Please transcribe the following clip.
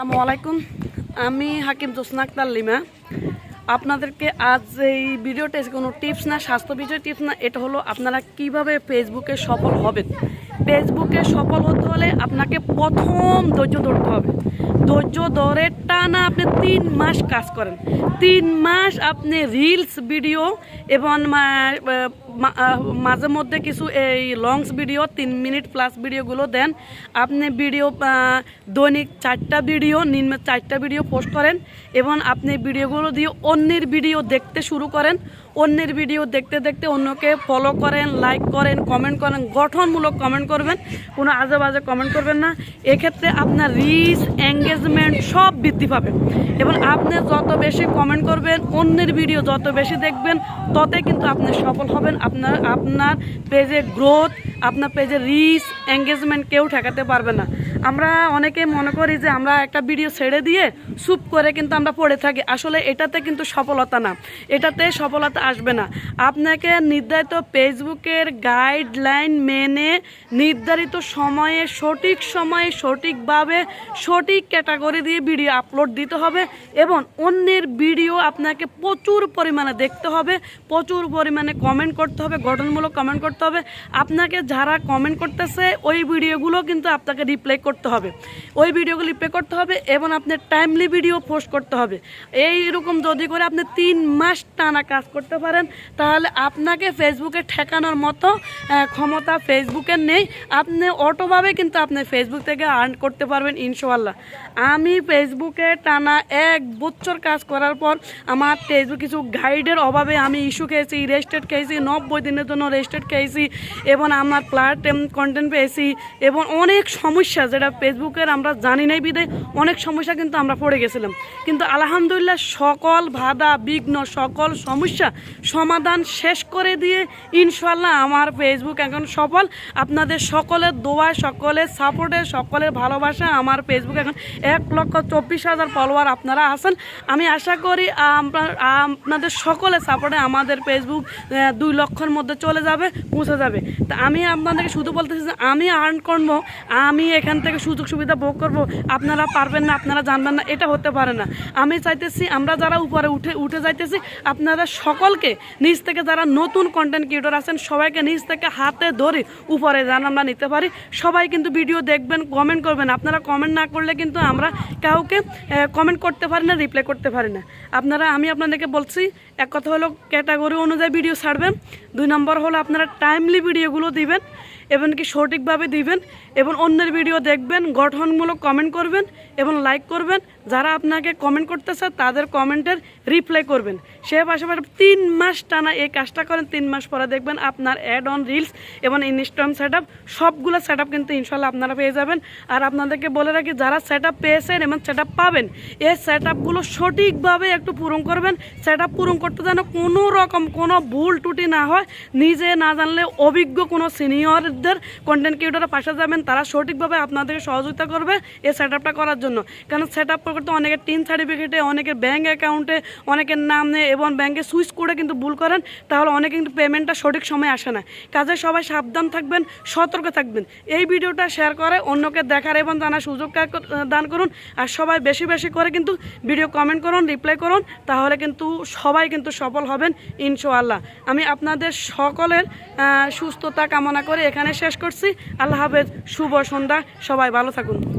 আসসালামু আলাইকুম। আমি হাকিম জোসনা আক্তার লিমা। আপনাদেরকে আজ এই ভিডিওটা কোনো টিপস না, স্বাস্থ্য বিষয় টিপস না, এটা হলো আপনারা কীভাবে ফেসবুকে সফল হবেন। ফেসবুকে সফল হতে হলে আপনাকে প্রথম ধৈর্য ধরতে হবে। ধৈর্য ধরে টানা আপনি তিন মাস কাজ করেন। তিন মাস আপনি রিলস ভিডিও এবং মাঝে মধ্যে কিছু এই লংস ভিডিও তিন মিনিট প্লাস ভিডিওগুলো দেন। আপনি ভিডিও দৈনিক চারটা ভিডিও নিম্ন চারটা ভিডিও পোস্ট করেন এবং আপনি ভিডিওগুলো দিয়ে অন্যের ভিডিও দেখতে শুরু করেন। অন্যের ভিডিও দেখতে দেখতে অন্যকে ফলো করেন লাইক করেন কমেন্ট করেন, গঠনমূলক কমেন্ট করবেন, কোনো আজে বাজে কমেন্ট করবেন না। এক্ষেত্রে আপনার রিচ এঙ্গেজমেন্ট সব বৃদ্ধি পাবে। এবং আপনি যত বেশি কমেন্ট করবেন, অন্যের ভিডিও যত বেশি দেখবেন ততে কিন্তু আপনি সফল হবেন। আপনার আপনার পেজে গ্রোথ আপনার পেজে রিচ এঙ্গেজমেন্ট কেউ ঠেকাতে পারবে না। আমরা অনেকে মনে করি যে আমরা একটা ভিডিও ছেড়ে দিয়ে সুপ করে কিন্তু আমরা পড়ে থাকি। আসলে এটাতে কিন্তু সফলতা না। এটাতে সফলতা আসবে না। আপনাকে নির্ধারিত ফেসবুকের গাইডলাইন মেনে নির্ধারিত সময়ে, সঠিক সময়ে, সঠিকভাবে, সঠিক ক্যাটাগরি দিয়ে ভিডিও আপলোড দিতে হবে এবং অন্যের ভিডিও আপনাকে প্রচুর পরিমাণে দেখতে হবে, প্রচুর পরিমাণে কমেন্ট করতে হবে, গঠনমূলক কমেন্ট করতে হবে। আপনাকে যারা কমেন্ট করতেছে, ওই ভিডিওগুলো কিন্তু আপনাকে রিপ্লাই করতে হবে। ওই ভিডিওগুলি রিপ্লাই করতে হবে এবং আপনি টাইমলি ভিডিও পোস্ট করতে হবে। এই এইরকম যদি করে আপনি তিন মাস টানা কাজ করতে পারেন, তাহলে আপনাকে ফেসবুকে ঠেকানোর মতো ক্ষমতা ফেসবুকের নেই। আপনি অটোভাবে কিন্তু আপনি ফেসবুক থেকে আর্ন করতে পারবেন ইনশাল্লাহ আমি ফেসবুকে টানা এক বছর কাজ করার পর আমার ফেসবুক কিছু গাইডের অভাবে আমি ইস্যু খেয়েছি রেজিস্টার্ড খেয়েছি, নব্বই দিনের জন্য রেজিস্টার্ড খেয়েছি এবং আমার প্লাট কন্টেন্ট পেয়েছি এবং অনেক সমস্যা যেটা ফেসবুকের, আমরা জানি নাই বিদে, অনেক সমস্যা কিন্তু আমরা পড়ে গেছিলাম। কিন্তু আলহামদুলিল্লাহ সকল বাধা, বিঘ্ন, সকল সমস্যা সমাধান শেষ করে দিয়ে ইনশাল্লাহ আমার ফেসবুক এখন সফল। আপনাদের সকলের দোয়া, সকলের সাপোর্টে সকলের ভালোবাসা আমার ফেসবুক এখন এক লক্ষ চব্বিশ হাজার ফলোয়ার আপনারা আছেন। আমি আশা করি আপনাদের সকলের সাপোর্টে আমাদের ফেসবুক দুই লক্ষর মধ্যে চলে যাবে, পৌঁছে যাবে। তা আমি আপনাদেরকে শুধু বলতেছি যে আমি আর্ন করব, আমি এখান থেকে সুযোগ সুবিধা ভোগ করব, আপনারা পারবেন না, আপনারা জানবেন না, এটা হতে পারে না। আমি চাইতেছি, আমরা যারা উপরে উঠে উঠে যাইতেছি, আপনারা সকলকে নিজ থেকে যারা নতুন কন্টেন্ট ক্রিয়েটর আছেন, সবাইকে নিজ থেকে হাতে ধরে উপরে যান, আমরা নিতে পারি। সবাই কিন্তু ভিডিও দেখবেন কমেন্ট করবেন। আপনারা কমেন্ট না করলে কিন্তু আমরা কাউকে কমেন্ট করতে পারি না রিপ্লাই করতে পারি না। আপনারা, আমি আপনাদেরকে বলছি, এক কথা হলো ক্যাটাগরি অনুযায়ী ভিডিও ছাড়বেন। দুই নম্বর হলো, আপনারা টাইমলি ভিডিওগুলো দিবেন। এবং কি সঠিকভাবে দিবেন এবং অন্যের ভিডিও দেখবেন, গঠনমূলক কমেন্ট করবেন এবং লাইক করবেন। যারা আপনাকে কমেন্ট করতেছে, তাদের কমেন্টের রিপ্লাই করবেন। সে পাশাপাশি তিন মাস টানা এই কাজটা করেন, তিন মাস পরে দেখবেন আপনার অ্যাড অন রিলস এবং ইনস্টাগ্রাম সেট আপ সবগুলো সেট আপ কিন্তু ইনশাল্লাহ আপনারা পেয়ে যাবেন। আর আপনাদেরকে বলে রাখি, যারা সেট আপ পেয়েছেন এবং সেট আপ পাবেন, এই সেট আপগুলো সঠিকভাবে একটু পূরণ করবেন। সেট আপ পূরণ করতে যেন কোনো রকম কোনো ভুল ত্রুটি না হয়। নিজে না জানলে অভিজ্ঞ কোনো সিনিয়রদের কন্টেন্ট ক্রিয়েটরের পাশে যাবেন, তারা সঠিকভাবে আপনাদেরকে সহযোগিতা করবে এই সেট করার জন্য। কারণ সেট আপ করতে অনেকের টিন সার্টিফিকেটে অনেকের ব্যাঙ্ক অ্যাকাউন্টে অনেকের নামে এবং ব্যাঙ্কে সুইচ করে কিন্তু ভুল করেন, তাহলে অনেকে কিন্তু পেমেন্টটা সঠিক সময় আসে না। কাজে সবাই সাবধান থাকবেন, সতর্ক থাকবেন। এই ভিডিওটা শেয়ার করে অন্যকে দেখার এবং জানার সুযোগ দান করুন, আর সবাই বেশি বেশি করে কিন্তু ভিডিও কমেন্ট করুন রিপ্লাই করুন, তাহলে কিন্তু সবাই কিন্তু সফল হবেন, ইনশাআল্লাহ। আমি আপনাদের সকলের সুস্থতা কামনা করে এখানে শেষ করছি। আল্লাহ হাফেজ শুভ সন্ধ্যা। সবাই ভালো থাকুন।